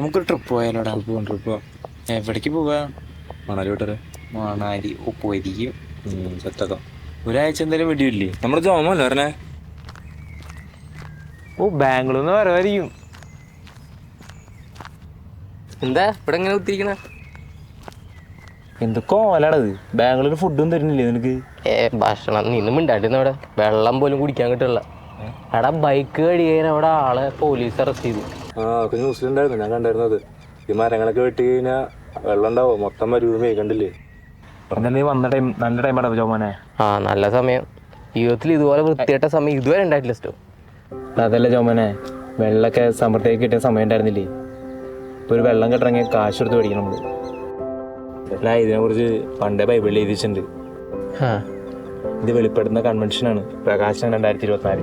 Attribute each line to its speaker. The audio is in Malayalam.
Speaker 1: നമുക്കൊരു ട്രിപ്പ് പോയാലോടാ.
Speaker 2: ട്രിപ്പ് ട്രിപ്പ്
Speaker 1: എവിടേക്ക് പോവാ?
Speaker 2: മണാലി വിട്ടരെ
Speaker 1: മണാലി ഓ പോയിരിക്കും
Speaker 2: സെറ്റാക്കാം
Speaker 1: ഒരാഴ്ച എന്തായാലും വെടിയില്ലേ
Speaker 2: നമ്മുടെ ജോമല്ലേ പറഞ്ഞേ
Speaker 1: ഓ ബാംഗ്ലൂർന്ന് വരവായിരിക്കും
Speaker 3: എന്താ? ഇവിടെ എങ്ങനെ കുത്തിരിക്കണ
Speaker 1: എന്തൊക്കെ ഓലാണത് ബാംഗ്ലൂർ ഫുഡും തരുന്നില്ലേ നിനക്ക്?
Speaker 3: ഏ ഭക്ഷണം നിന്നും ഉണ്ടായിരുന്നു അവിടെ വെള്ളം പോലും കുടിക്കാൻ കിട്ടില്ല അവിടെ ബൈക്ക് കഴിയാൻ അവിടെ ആളെ പോലീസ് അറസ്റ്റ് ചെയ്തു.
Speaker 2: ആ ഒക്കെ ഉണ്ടായിരുന്നു ഞാൻ കണ്ടായിരുന്നത്. ഈ മരങ്ങളൊക്കെ വെട്ടി കഴിഞ്ഞാൽ വെള്ളം ഉണ്ടാവും മൊത്തം മരുഭൂമി കണ്ടില്ലേ?
Speaker 1: നീ വന്ന ടൈം നല്ല ടൈമാണ് ജോമോനെ.
Speaker 3: ആ നല്ല സമയം. ജീവിതത്തിൽ ഇതുപോലെ വൃത്തിയായിട്ട സമയം ഇതുവരെ ഉണ്ടായിട്ടില്ല സ്റ്റോ
Speaker 1: അതല്ല ജോമോനെ വെള്ളമൊക്കെ സമൃദ്ധിയായി കിട്ടിയ സമയം ഉണ്ടായിരുന്നില്ലേ? ഇപ്പൊ ഒരു വെള്ളം കിട്ടണമെങ്കിൽ കാശ് കൊടുത്ത് മേടിക്കണം നമ്മൾ. ഇതിനെ ഇതിനെക്കുറിച്ച് പണ്ടേ ബൈബിൾ എഴുതിയിട്ടുണ്ട്.
Speaker 3: ആ.
Speaker 1: ഇത് വെളിപ്പെടുന്ന കൺവെൻഷനാണ് പ്രകാശനം രണ്ടായിരത്തി ഇരുപത്തിനാല്.